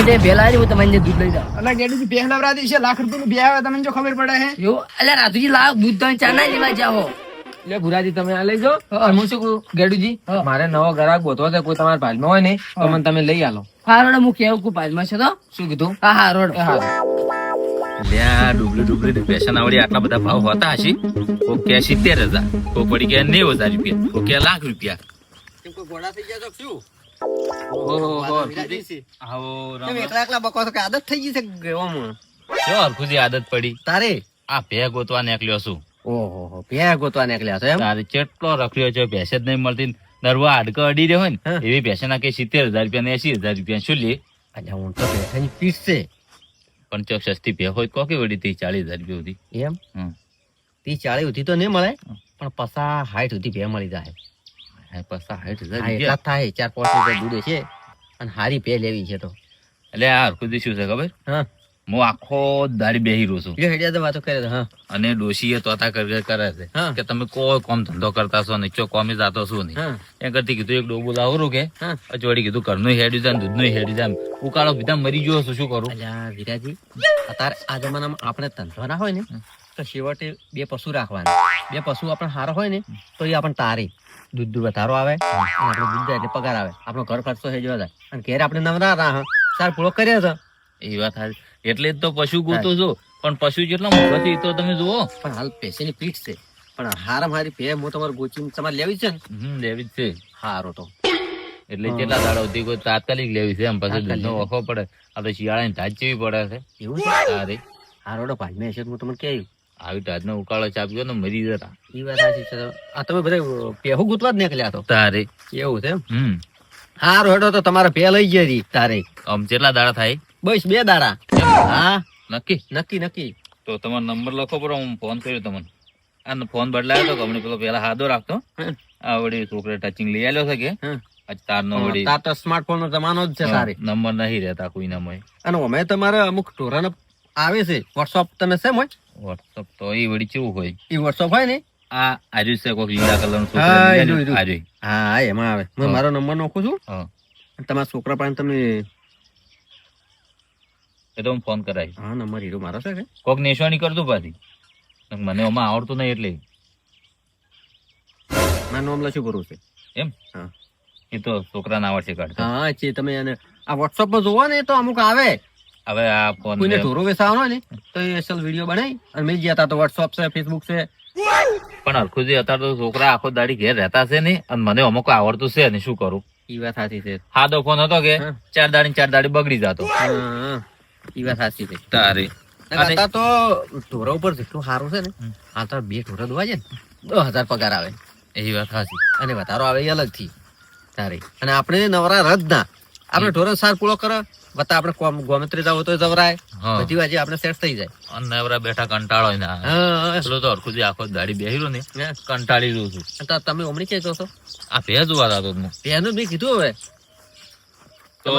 એટલે પેલા હું તમને દૂધ લઈ જાઉં. એટલે ગેડીજી બે નવરાતી છે લાખ રૂપિયાનું બે આવે તમને જો ખબર પડે હે? એવું અલ્યા રાજુજી લાવ દૂધ તમે ચા ના લેવા જાઓ. એટલે ભુરાજી તમે આ લઈ જાઓ. હું. શું ગેડુજી મારે નવો ગ્રાહક ગોતવો છે કોઈ તમારા ભાજમાં હોય ને તો મને તમે લઈ આલો. હા રોડ હું કેવું કોઈ પાજમાં છે તો? શું કીધું? હા હા રોડ. એ લ્યા ડુબલી ડુબલી પેશન આવડી આટલા બધા ભાવ હોતા હશે? કોક સિત્તેર હજાર કોક પડી ગયા નેવ હજાર રૂપિયા કોક લાખ રૂપિયા. આદત થઈ ગઈ છે ગવામાં. શું હરખુજી આદત પડી? તારે? આ ભે ગોતવા નીકળ્યો છું. ઓહો ભેયા ગોતવા નીકળ્યા છો એમ? તારે ચેટલો રખડ્યો છે ભેંસ જ નહીં મળતી. નરવા હાડકા અડી રહ્યો હોય ને. એવી ભેંસના કે સિત્તેર હજાર રૂપિયા ને એસી હજાર રૂપિયા. શું લે? અલ્યા હું તો ભેંસાની પીઠ છે. પણ ચોક સસ્તી ભે હોય તો કોકી વડી ત્રીસ ચાલીસ હજાર રૂપિયા સુધી? એમ? તી ચાલીસ સુધી તો નહીં મળે પણ પસા હાઈટ સુધી ભે મળી જાય. હા, સાઠ હજાર એટલા થાય ચાર પાંચ રૂપિયા દૂધે છે. અને હારી ભે લેવી છે તો. એટલે આ હરખુજી શું છે ખબર? હા. હું આખો દાડી બેહી રહ્યો છું. હેડિયા તો વાતો કરે હા. અને ડોશીએ તોતા કરે કરે છે કે તમે કોઈ કોમ ધંધો કરતા છો નહીં ચો કોમે જાતો છો નહીં. એ કરતી કીધું એક ડોબો લાવરું કે અચવાડી કીધું ઘરનું હેડ્યું જાય દૂધનું હેડ્યું જાય ઉકાળો બીજા મરી ગયો છું શું કરું? વિરાજી અત્યારે આ જમાનામાં આપણે ધંધો ના હોય ને તો છેવટે બે પશુ રાખવાના. બે પશુ આપણે હારા હોય ને તો એ આપણને તારે. દૂધ દૂધ વધારો આવે અને આપણે દૂધ જાય એટલે પગાર આવે. આપણો ઘર ખર્ચો થઈ જવા જાય. અને ઘેર આપણે નવરા હા. સાર પૂરો કર્યો છે. એ વાત સાચી. એટલે જ તો પશુ ગોતો છો. પણ પશુ જેટલા છે તો તમે જુઓ. પણ હાલ પૈસાની પીઠ છે. પણ હાર મારી પે હું તમારે ગોચી તમારે લેવી છે? ને લેવી જ છે. હારો તો. એટલે કેટલા દાડા સુધી કોઈ તાત્કાલિક લેવી છે? એમ પછી દૂધનો વખો પડે. આ તો શિયાળાની ધાજ જેવી પડે છે. એવું સારી હારો ભાઈ મેં છે હું તમને કહ્યું. આવી ધાજનો ઉકાળો ચાપ્યો ને મરી જતા. એ વાત સાચી છે. આ તમે બધા પેહું ગૂંથવા જ નીકળ્યા તો? તારે. એવું છે હમ. હારો હેડો તો તમારે પે લઈ જઈ તારે. આમ કેટલા દાડા થાય? બસ બે દાડા. હા. નક્કી? નક્કી નક્કી. તો તમારો નંબર લખો પર હું ફોન કર્યો તમને. આ ફોન બદલાયો તો હમણાં પેલો પેલા હાદો રાખતો. આ વળી છોકરે ટચિંગ લઈ આવ્યો છે કે. તારનો વળી તાર તો સ્માર્ટફોન નો જમાનો જ છે તારે. નંબર નહીં રહેતા કોઈ નામાં અને અમે તમારે અમુક ઢોરાનો આવે છે. વોટ્સઅપ તમે છે મોય વોટ્સઅપ તો એ વળી કેવું હોય? એ વોટ્સઅપ હોય ને? આ આજુ છે કોઈક લીલા કલરનું હા, એ જોયું, જોયું. આર્યુ હા એમાં આવે. હું. મારો નંબર નાખું છું. તમારા છોકરા પાસે તમે એ તો હું ફોન કરાવી હા નંબર હીરો મારો છે કે? કોક નેશવાની કરતું પાછી. મને એમાં આવડતું નહીં એટલે. મારું નામ લખ્યું કરું છે. એમ? હા. એ તો છોકરા ના આવડશે કાઢતા. હા છે તમે એને આ વોટ્સઅપમાં જોવો ને તો અમુક આવે. હવે આ ફોન કોઈને ઢોરો વેસાવાનો હોય ને તો એ એસલ વીડિયો બનાવી અને મેં ગયા તો વોટ્સઅપ છે ફેસબુક છે. પણ હરખુજી અત્યારે તો છોકરા આખો દાડી ઘેર રહેતા છે ને અને મને અમુક આવડતું છે ને શું કરું? ઈ વાત સાચી છે. હાદો ફોન હતો કે ચાર દાડી ચાર દાડી બગડી જતો. એ વાત સાચી છે. તારી. અત્યારે તો ઢોરા ઉપર જેટલું સારું છે ને તો બે ઢોરા દોવા છે ને દસ હજાર પગાર આવે. એ વાત સાચી. અને વધારો આવે એ અલગથી તારે. અને આપણે નવરા રદ ના આપણે ઢોરા સાર પૂરો કરે. વત્તા આપણે કોમ- ગોમત્રી જાવ તો જવરાય. બધી વાજે આપણે સેટ થઈ જાય. અને નવરા બેઠા કંટાળો ને. પેલો તો હરખુજી આખો દાડી બેહીરો ને કંટાળી રહ્યો છું. તમે ઓમણી કે છો આ ભેજ જોવા જતો હું. બેનું મેં કીધું હવે. તો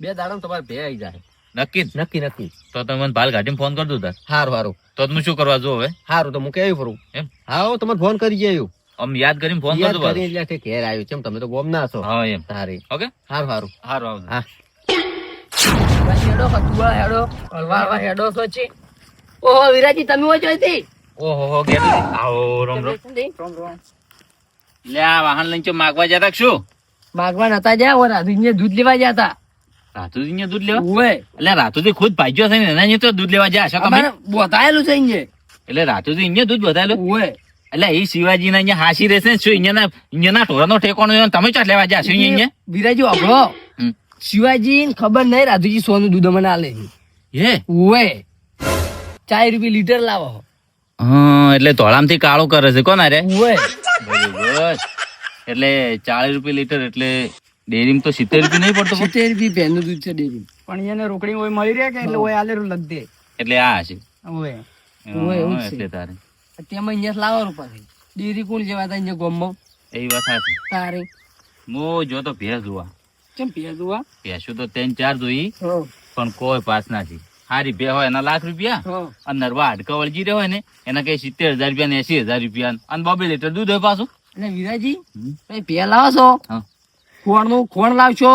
બે દાડા તમારે ભે આવી જાય. નક્કી નક્કી નક્કી. તો તમે મને ભાલ ઘાટીને ફોન કરજો તાર. સારું સારું તો હું શું કરવા જો હવે? સારું તો હું કેવી ફરું? એમ? હા તમારે તમે ફોન કરી જાય આમ યાદ કરીને ફોન યાદ કરજો એટલે ઘેર આવ્યું છે તમે તો ગોમ ના છો. હા એમ. સારી. ઓકે? સારું સારું સારું હા. હેડો તો ઓહો વિરાજી તમે હોય જોઈતી ઓહો હો આવો રોમ રોમ લે આ વાહન લઈને ચો માગવા જતા શું માગવા નતા જ્યા ઓ રાધુજીને દૂધ લેવા ગયા હતા ને દૂધ લેવા ઓય એટલે રાતુજી ખુદ ભાઈજો છે ને એના અહીંયા તો દૂધ લેવા જાય છો તમે બોતાયેલું છે અહીંયા એટલે રાતુજી અહીંયા દૂધ બતાવેલું ઓય એટલે એ શિવાજી ના અહીંયા હાસી રહેશે શું શું અહીંયાના અહીંયાના ના ઢોરા નો ને તમે ચાટ લેવા જાશો અહીંયા વિરાજી હમ. શિવાજી ખબર નહીં રાધુજી સોનું દૂધ મને આલે હે? ઉવે. ચાર રૂપિયા લીટર લાવો. હા એટલે ધોળામથી કાળો કરે છે. કોણ અરે એટલે ચાલીસ રૂપિયા લીટર એટલે ડેરીમાં તો સિત્તેર રૂપિયા નહીં પડતો સિત્તેર રૂપિયા ભેંનું દૂધ છે ડેરી પણ એને રોકડી હોય મળી રહે કે એટલે હોય આલેરું લગ દે. એટલે આ હશે ઓય, છે. એટલે તારે. તેમાં અહીંયા લાવવાનું પાછી ડેરી કોણ જેવા હતા અહીંયા ગોમમાં? એ વાત સાચી. તારે. મો જો તો ભેંસ જોવા. કેમ પેદુઆ ભેંસું તો ત્રણ ચાર જોઈ. પણ કોઈ પાસ નથી. હારી બે હોય એના લાખ રૂપિયા અને નરવા હાડકા વળગી રહ્યો હોય ને એના કઈ સિત્તેર હજાર રૂપિયા ને એસી હજાર રૂપિયા અને બબે લીટર દૂધ હોય પાછું. અને વિરાજી. તમે પે લાવો છો. ખોણનું ખોણ લાવશો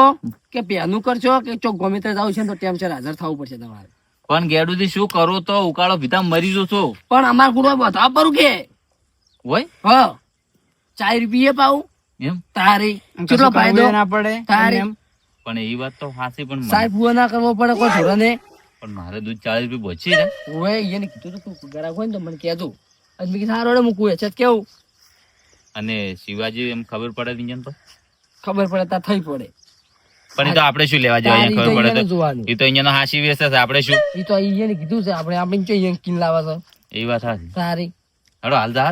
કે પેનું કરશો કે ચોક ગમે તે જાવ છે ને તો ટેમ છે હાજર થવું પડશે તમારે. પણ ગેડુથી શું કરો તો ઉકાળો પીતા મરી જશો. પણ અમાર કુડવા બતાવ પરું કે? હોય? હ. ચાર રૂપિયે પાવું એમ? તારી કેટલો ફાયદો? ના પડે? તારી પણ એ વાત તો સાચી પણ સાહેબ ભૂવો ના કરવો પડે કોઈ ઢોરાને પણ મારે દૂધ ચાલીસ રૂપિયા બચી ને ઓય એને કીધું તું કોઈ ગ્રાહક હોય ને તો મને કહેજો. અને મેં કીધું સારો મૂકવું છે કેવું? અને શિવાજી એમ ખબર પડે ઇન્જન તો? ખબર પડે ત્યાં થઈ પડે. પણ એ તો આપણે શું લેવા જઈએ અહીંયા ખબર પડે તો? એ તો અહીંયા હાસી વેસે છે આપણે શું? એ તો એને કીધું છે આપણે આપણે ચો અહીંયા કિન લાવે છે? એ વાત સાચી સારી હેડો હાલ જા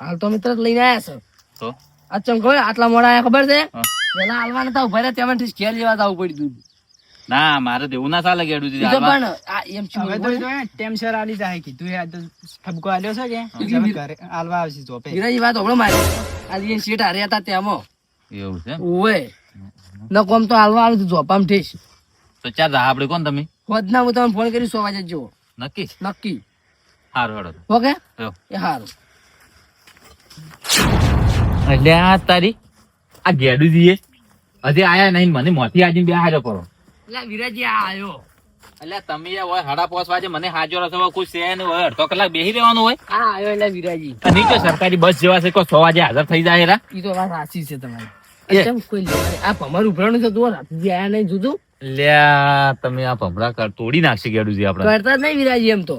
હાલ તો અમે તરત લઈને આવ્યા છે. તો? ચમ ખબર આટલા મોડા આયા ખબર છે. પેલા હાલવા નતા ઊભા રહ્યા ત્યાં ઘેર લેવા જવું પડ્યું દૂધ ના મારે તો એવું ના ચાલે ગેડું તો પણ એમ શું તો તો ટેમ સર આલી જાય કીધું આ તો ઠપકો આલ્યો છે કે? ઘરે આલવા આવશે ચોપે વિરાજી વાત હમણાં મારી. આજે એ શેઠ હારે હતા ત્યાંમાં એવું છે ઓય ન કોમ તો હાલવા આવ્યું જોપામ ઠીક તો ચાર જા આપણે કોણ તમે? વધના હું તમને ફોન કરી સો વાગે જુઓ. નક્કી? નક્કી. સારું હેડો ઓકે? એ હારું. એટલે આ તારી આ ગેડુજી હજી આયા નહીં મને મોથી આજે બે હાજો પડો એટલે વિરાજી આ એટલે તમે હોય સાડા પાંચ વાગે મને હાજો રસો કોઈ છે ને હોય અડધો કલાક બેસી રહેવાનું હોય. આ આવ્યો એટલે વિરાજી. અને તો સરકારી બસ જેવા છે કોઈ સો વાગે હાજર થઈ જાય રા ઈ તો વાત સાચી છે તમારી. કોઈ આ ભમર ઉભરાણું છે તું આયા નહીં લ્યા તમે આ ભમરા કર તોડી નાખશે ગેડુજી આપણે. કરતા જ નહીં વિરાજી એમ તો.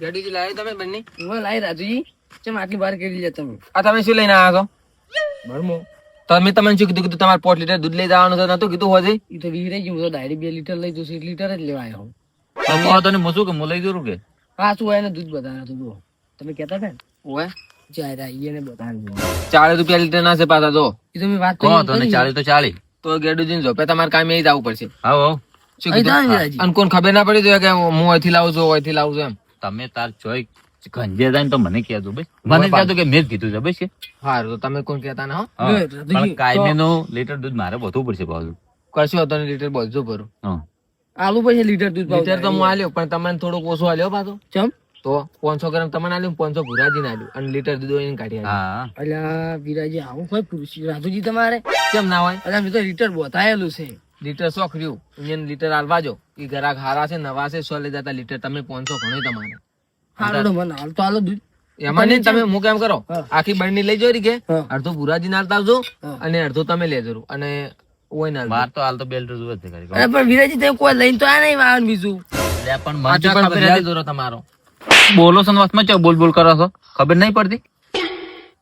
ગેડુજી લાવી તમે બંને. હું લાઈ રાજુજી. ચમ આટલી બહાર કરી લે તમે આ તમે શું લઈને આવ્યા ભરમો છો તમે તમને શું કીધું? કીધું તમારે પાંચ લીટર દૂધ લઈ જવાનું છે નતું કીધું હોજે? એ તો વિરાજી હું તો ડાયરી બે લીટર લઈ જઉં એક લીટર જ લેવા આવ્યો હું. તો કહો તને મૂસું કે હું લઈ જરું કે? પાછું હોય ને દૂધ બતાવ્યા તો જુઓ તમે કહેતા હતા ને? ઓય જાય એને બતાવ્યું ચાલીસ રૂપિયા લીટર ના છે પાછા તો. એ તો વાત કહો કરી તને ચાલી તો ચાલી તો ગેડુજી જો તમારે કામ એ જ આવવું પડશે. હા શું કીધું. અને કોણ ખબર ના પડી જોઈએ કે હું અહીંથી લાવું છું અહીંથી લાવું છું એમ. તમે તાર ચોય જાય તો મને કહેજો ભાઈ. મને કહેજો કે મેં જ કીધું છે ભાઈ સારું તો તમે કોણ કહેતા ના હો? પણ કાયમી નું લીટર દૂધ મારે વધવું પડશે પાછું. કશો હતો ને લીટર બોલજો ભરું. આલુ પછી લીટર દૂધ લીટર તો હું આલ્યો પણ તમને થોડુંક ઓછું આલ્યો પાછો. ચમ? તો પાંચસો ગ્રામ તમને આલ્યું પાંચસો ભુરાજી ને આલ્યું અને લીટર દૂધ એને કાઢી આલ્યું. અલ્યા વિરાજી આવું કોઈ પુરુષ રાધુજી તમારે? કેમ ના હોય? અલ્યા મેં તો લીટર બતાયેલું છે. લીટર શોખ રહ્યું. અહીંયા લીટર આલવાજો એ ગ્રાહક હારા છે નવા છે સો લઈ જતા લીટર. તમે પાંચસો ઘણું તમારે. હારું મને હાલ તો હાલો દૂધ. એમાં નહીં તમે હું કેમ કરો? આખી બળની લઈ જોઈ કે અડધો ભુરાજી નાલતા આવજો અને અડધો તમે લેજો અને ઓય ના માર તો હાલ તો બેલ્ટ જુએ છે અરે પણ વિરાજી તમે કોઈ લઈને તો આ નહીં વાહન બીજું. પણ મને ખબર દોરો તમારો. બોલો ને ચો બોલ બોલ કરો છો? ખબર નહીં પડતી?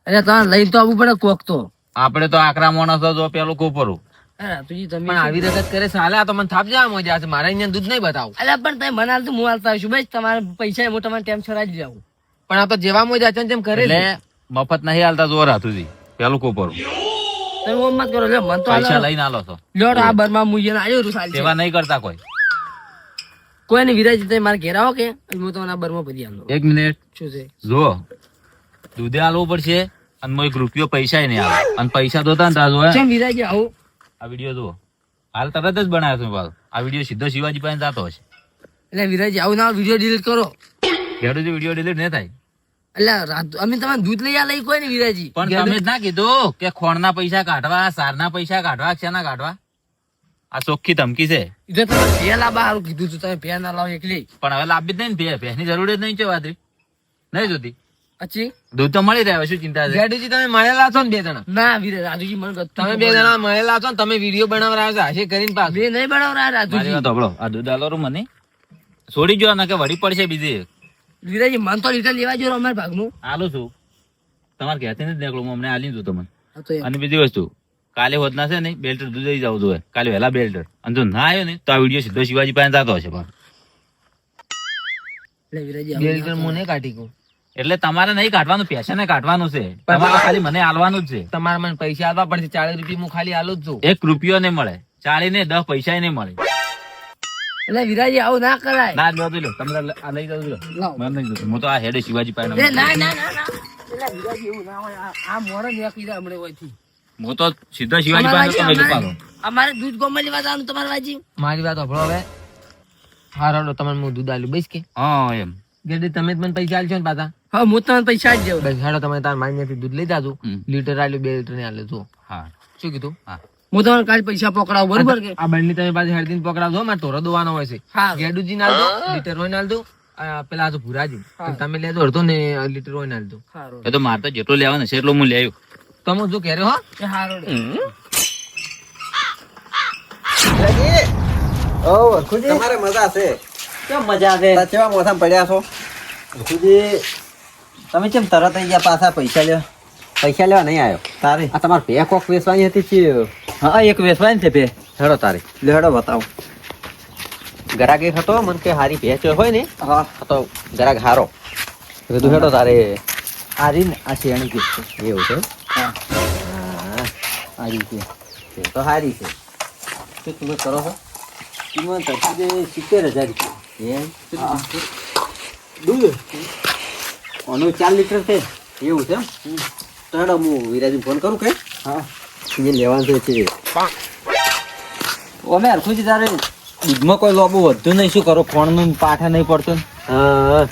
અરે તમે લઈને તો આવવું પડે કોક તો. આપણે તો આકરા માણસ છો, જો પેલું કોપરું. આવી રગત કરે સાલે તો મને થાપ જવા મજા છે. મારે અહીંયા દૂધ નહીં બતાવું. અલ્યા પણ તમે મને હું હાલતા તમારે પૈસા હું તમારે ટેમ છોડાવી જ જાઉં. પણ આ તો જેવા મજા છે તેમ કરે મફત નહીં હાલતા જોર હાથુજી પેલું કોપર તમે ઓમ મત કરો લે મન તો પૈસા લઈને આલો છો. લ્યો આ બરમાં મુજે આવ્યો રૂ સાલ સેવા નહીં કરતા કોઈ. કોઈ નહીં વિરાજી તમે મારે ઘેર આવો કે? હું તમને આ બરમાં ભરી આલો. એક મિનિટ. શું છે? જો દૂધે આલવું પડશે અને મો એક રૂપિયો પૈસા નહીં આવે અને પૈસા તો હતા ને? કેમ વિરાજી આવું? આ વીડિયો જુઓ. હાલ તરત જ બનાવ્યો તમે પાછો આ વીડિયો સીધો શિવાજી પાસે જતો હશે. એટલે વિરાજી આવું ના વીડિયો ડિલીટ કરો. ઘેડુજી વીડિયો ડિલીટ નહીં થાય. એટલે અમે તમારે દૂધ લઈ આ લઈ કોઈ ને વિરાજી પણ તમે જ ના કીધું કે ખોણના પૈસા કાઢવા સારના પૈસા કાઢવા શેના કાઢવા? આ ચોખ્ખી ધમકી છે. તમે લાવવા હારું કીધું તું તમે ભે ના લાવો એકલી. પણ હવે લાભી જ નહીં ને ભે ભેની જરૂર જ નહીં છે વાદરી નહીં જોતી. પછી દૂધ તો મળી રહે શું ચિંતા છે? ગેડુજી તમે મળેલા છો ને બે જણા? ના વિરે રાજુજી મને તમે બે જણા મળેલા છો ને તમે વીડિયો આવ્યા છો હાશે કરીને પાછું. બે નહીં બનાવરા મારી વાત આ દૂધ આલો રૂ મને. છોડી જો ના કે વળી પડશે બીજી એક. મન તો લીટર લેવા જો અમારા ભાગનું. આલું છું. તમારે ઘેરથી નથી નીકળું હું અમને આલી દઉં તમને. અને બીજી વસ્તુ કાલે હોત ના છે ને બેલ્ટર દૂધ લઈ જવું જોઈએ. કાલે વહેલા બેલ્ટર. અને જો ના આવ્યો ને તો આ વીડિયો સીધો શિવાજી પાસે જતો હશે પણ. એટલે વિરાજી બે આવું લીટર ના હું નહીં કાઢી કહું એટલે તમારે નહીં કાઢવાનું પેશન કાઢવાનું છે. તમારે ખાલી મને આલવાનું જ છે. તમારે મને પૈસા આલવા પડશે ચાલીસ રૂપિયા હું ખાલી આલું જ છું. એક રૂપિયો નહીં મળે. ચાલી ને દસ પૈસા નહીં મળે. એટલે વિરાજી આવું ના કરાય. ના લો તો લો તમને આ લઈ જાવ લો મને નહીં જોતું. હું તો આ હેડે શિવાજી પાસે ના ના ના ના. એટલે વિરાજી એવું ના હોય. આ- મોડો નીકળી જાય હમણાં હોયથી. હું તો સીધા શિવાજી પાસે તમે વાજી, પાડો. અમારે દૂધ ગોમલ લેવા જવાનું તમારે વાજી. મારી વાત હવે. હારો તમને હું દૂધ આલ્યું બસ કે. હા એમ. ગેડી તમે જ મને પૈસા આલશો ને પાછા? હા હું તમને પૈસા જ જાઉં બસ હેડો તમે તાર મારી દૂધ લઈ જાજો. લીટર આલ્યું બે લીટર ને આલ્યું જો હા. શું કીધું? હા. હું તમને કાલ પૈસા પકડાવું બરોબર કે? આ બંને તમે પાછી હળદીને પકડાવજો મારે તોરો દોવાનો હોય છે. હા. ગેડુજી નાલજો લીટર હોય નાલજો પેલા આ તો ભુરાજી. તમે લેજો અડધો ને લીટર હોય નાલજો એ તો મારે તો જેટલો લેવાનો છે એટલો હું લેવું તમે જો ઘેરે હો. એ સારું તમારે મજા છે. કેમ મજા છે? કેવા મોથામાં પડ્યા છો? ભરખુજી તમે કેમ તરત આવી ગયા પાછા પૈસા લ્યો? પૈસા લેવા નહીં આવ્યો. તારે? આ તમારે બે કોક વેચવાની હતી છે હા એક વેચવાની છે બે હેડો તારે. હેડો બતાવો. ગરાગ એક હતો મને કે હારી ભેચ હોય ને હા. તો ગરાક હારો. કીધું હેડો તારે. હારી ને આ શેણી કે છે. એવું છે? હા. હારી છે. તો હારી છે. તો તમે કરો છો? કિંમત હતી સિત્તેર હજાર રૂપિયા? એમ? દૂધ? ઓનું ચાર લીટર છે. એવું છે એમ? તો હેડો હું વિરાજી ફોન કરું કે? હા. એ લેવાનું છે અમે હરખું તારે? દૂધમાં કોઈ લોબો વધતું નહીં. શું કરો? ફોનનું પાઠે નહીં પડતો હા.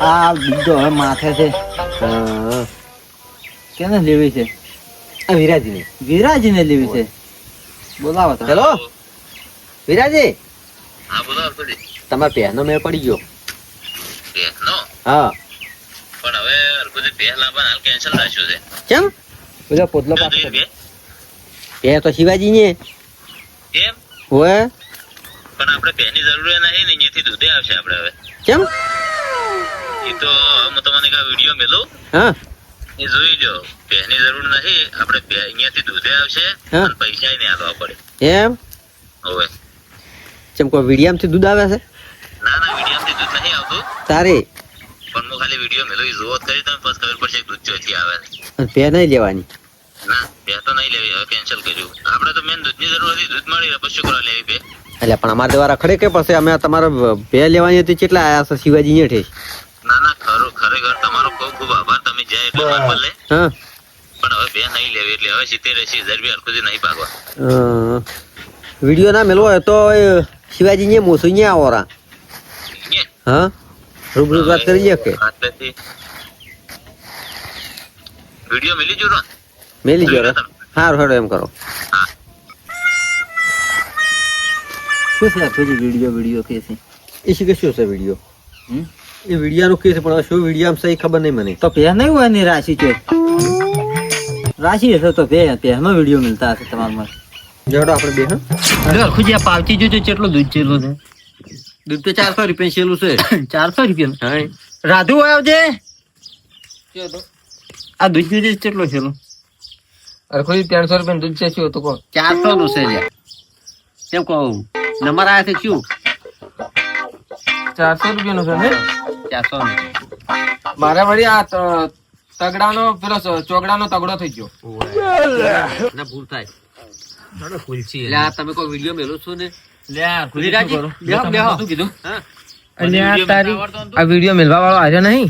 આ દૂધ હવે માથે છે. હા. કેને લેવી છે? આ વિરાજીને. વિરાજીને લેવી છે. બોલાવો તો હેલો? વિરાજી? હા તમારા પહેનો મેળ પડી ગયો. હા. પણ હવે અર્કુજી બે પણ હાલ કેન્સલ રાખ્યું છે. કેમ? બધા પોતલો પાસ બે. બે તો શિવાજી ને કેમ? હોય પણ આપણે બેની જરૂર નહીં ને અહીંયાથી દૂધે આવશે આપણે હવે. કેમ? એ તો હું તમને કા વીડિયો મેલું. હા. એ જોઈ જો બેની જરૂર નથી આપણે બે અહીંયાથી દૂધે આવશે હા. અને પૈસા નહીં આપવા પડે. એમ? હવે. કેમ કોઈ વિડીયામથી દૂધ આવે છે? ના ના વિડીયોમાંથી દૂધ નહીં આવતું. તારે. હું ખાલી વીડિયો મેલું જોવો કરી તમે પછી ખબર પડશે દૂધ આવે. અને પે નહીં લેવાની? ના બે તો નહીં લેવી હવે કેન્સલ કર્યું. આપણે તો મેન દૂધની જરૂર હતી દૂધ મળી રહે પછી કરવા લેવી બે? એટલે પણ અમારે દ્વારા ખડે કે પછી અમે તમારે પે લેવાની હતી કેટલા આયા છે શિવાજી ને ઠેસ ના ના ખરું ખરેખર તમારો ખૂબ ખૂબ આભાર તમે જાય એટલે માર મળે હા. પણ હવે બે નહીં લેવી એટલે હવે સિત્તેર એસી હજાર રૂપિયા સુધી નહીં ભાગવા. વીડિયો ના મેળવો હોય તો શિવાજી ને મોસું ને આવરા ને? હા. રૂબરૂ વાત કરીએ કે વિડિયો વીડિયો મેલી જો મેલી જો સારું હેડો એમ કરો. શું છે આપણી વિડિયો વિડિયો કે છે? એ શું કે શું છે વિડિયો? એ વિડીયાનું કે છે પણ શું વીડિયો છે સહી ખબર નહીં મને. તો પે નહીં હોય ને રાશિ છે રાશિ હશે તો પે પેનો વીડિયો મળતા હશે તમારા જોડો આપણે બે હા ખુજી પાવચી જોજો કેટલું દૂધ ચેલો છે. દૂધ તો ચારસો રૂપિયા છેલું છે. ચારસો રૂપિયા રાધુ આવજે આ દૂધનું કેટલો ચેલો અરખોજી ત્રણસો રૂપિયા દૂધ છે શું તો કહો? ચારસો નું છે કેમ કહું? નંબર આવ્યા છે શું? ચારસો રૂપિયાનું છે ને? ચારસો મારે વળી આ તગડાનો પેલો ચોગડાનો તગડો થઈ ગયો. ના ભૂલ થાય. ખુલસી એટલે આ તમે કોઈ વીડિયો મેલો છો ને? વિરાજી, વિરાજી, બેહો, બેહો. હા. અને આ તારી આ વીડિયો મેલવા વાળો આવ્યો નહીં.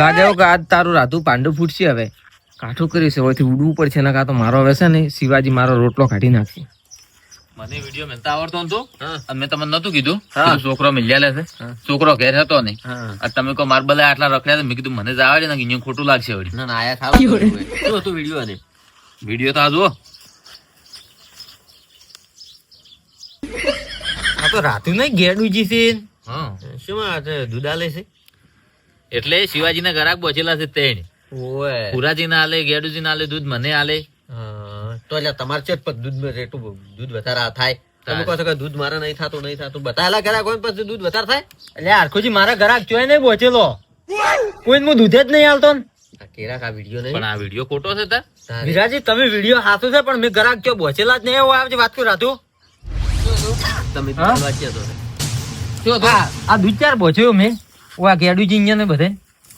લાગે એવું કે આજ તારું રાધું પાંડુ ફૂટશે હવે. કાઠું કરીશ હવેથી ઉડવું પડશે ને કાં તો મારો હવે છે ને શિવાજી મારો રોટલો કાઢી નાખશે. મને વીડિયો મેલતા આવડતો હતો મેં તમને નતું કીધું. છોકરો મિલ્યા લે છે. છોકરો ઘેર હતો નહીં. આ તમે કહો માર બધા આટલા રખડ્યા મેં કીધું મને જ આવડે ને અહીંયા ખોટું લાગશે વળી. ના ના આયા વીડિયો ને વીડિયો તો આ જુઓ. આ તો રાતું નહીં ગેડુજી છે. શું આ છે? દૂધ આલે છે? એટલે શિવાજીના ગરાક બચેલા છે તેણ. ઓય. પુરાજી ના આલે ગેડુજી ના આલે દૂધ મને આલે. તો એટલે તમારે છે જ પણ દૂધ રેટું દૂધ વધારે આ થાય. તમે કહો છો કે દૂધ મારા નહીં થતું નહીં થતું. બતાયેલા ઘરાક કોઈ પછી દૂધ વધારે થાય? એટલે આરખુજી મારા ઘરાક ચોય નહીં પહોંચેલો કોઈ હું દૂધે જ નહીં આવતો કેરાક આ વીડિયો પણ આ વીડિયો ખોટો છે તાર વિરાજી તમે વીડિયો હાથો છે પણ મેં ઘરાક ચોય પહોંચેલા જ નહીં? એવું આવે છે વાત કરું રાધુ તમે વાંચ્યા તો. આ દૂધ ચાર પહોંચ્યો મેં ઓ આ ગેડુજી અહીંયા ને બધે?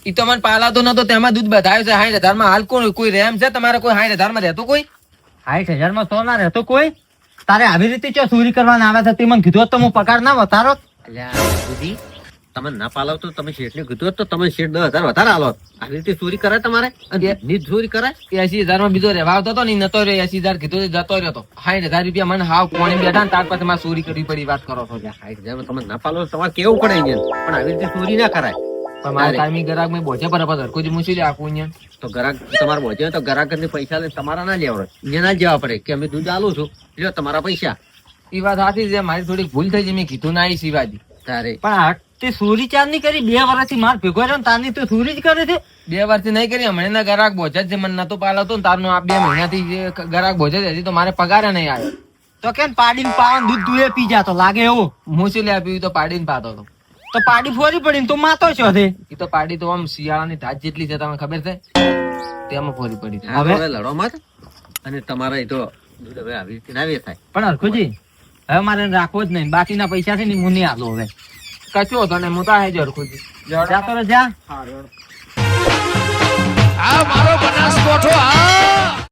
ઈ તો મને પાલા તો નતો તેમાં દૂધ બતાવ્યું છે સાઠ હજારમાં હાલ કોણ કોઈ રેમ છે તમારે કોઈ? સાઠ હજારમાં રહેતો કોઈ? સાઠ હજારમાં સોના રહેતો કોઈ. તારે આવી રીતે ચો ચોરી કરવાના આવે છે તે મને કીધું તો હું પગાર ના વધારો. અલ્યા તમે ના પાલવ તો તમે શેઠને કીધું તો તમે શેઠ દસ હજાર વધારે આલો આવી રીતે ચોરી કરાય તમારે? અને ચોરી કરાય? એસી હજારમાં બીજો રહેવા આવતો હતો ને નતો રહ્યો. એસી હજાર કીધું જતો રહ્યો હતો સાઠ હજાર રૂપિયા મને હાવ કોણી બેઠા ને તાર પાસે મારે ચોરી કરવી પડી વાત કરો છો સાઠ તમે ના પાલો તમારે કેવું પડે અહીંયા? પણ આવી રીતે ચોરી ના કરાય. પણ ટાઈમિંગ ગ્રાહક મેં બોચે પર પર હરખું જ લે આપું અહીંયા. તો ગ્રાહક તમારે તો ગ્રાહક પૈસા લે તમારા ના લેવા પડે. ના જવા પડે કે અમે દૂધ આલું છું. લ્યો તમારા પૈસા. એ વાત સાચી છે મારી થોડી ભૂલ થઈ છે મેં કીધું ના શિવાજી. તારે. પણ તે સુરી ચારની કરી બે વર્ષથી માર ભેગો રહ્યો તારની તો સુરી જ કરે છે. બે વર્ષથી નહીં કરી હમણાં ના ગરાક બોચે જ મને નતો પાલવતો ને તારનો આ બે મહિનાથી ગરાક ગ્રાહક બોચે જ હતી તો મારે પગાર નહીં આવ્યો તો કેમ પાડીને પાવન દૂધ તું એ પી જાતો લાગે એવું. હું શું લે પીવું? તો પાડીને પાતો હતો. તો પાડી ફોરી પડીને તું માતો છો છે એ તો પાડી તો આમ શિયાળાની ધાજ જેટલી છે તમને ખબર છે? તેમાં ફોરી પડી. હવે? લડો મત. અને તમારે એ તો દૂધ હવે આવી રીતે ના વેચાય. પણ હરખુજી હવે મારે રાખવો જ નહીં. બાકીના પૈસા છે ને હું નહીં આલો હવે. કશું તને હું તો આ જ હરખુજી જા તો રે જા. આ મારો બનાસકોઠો આ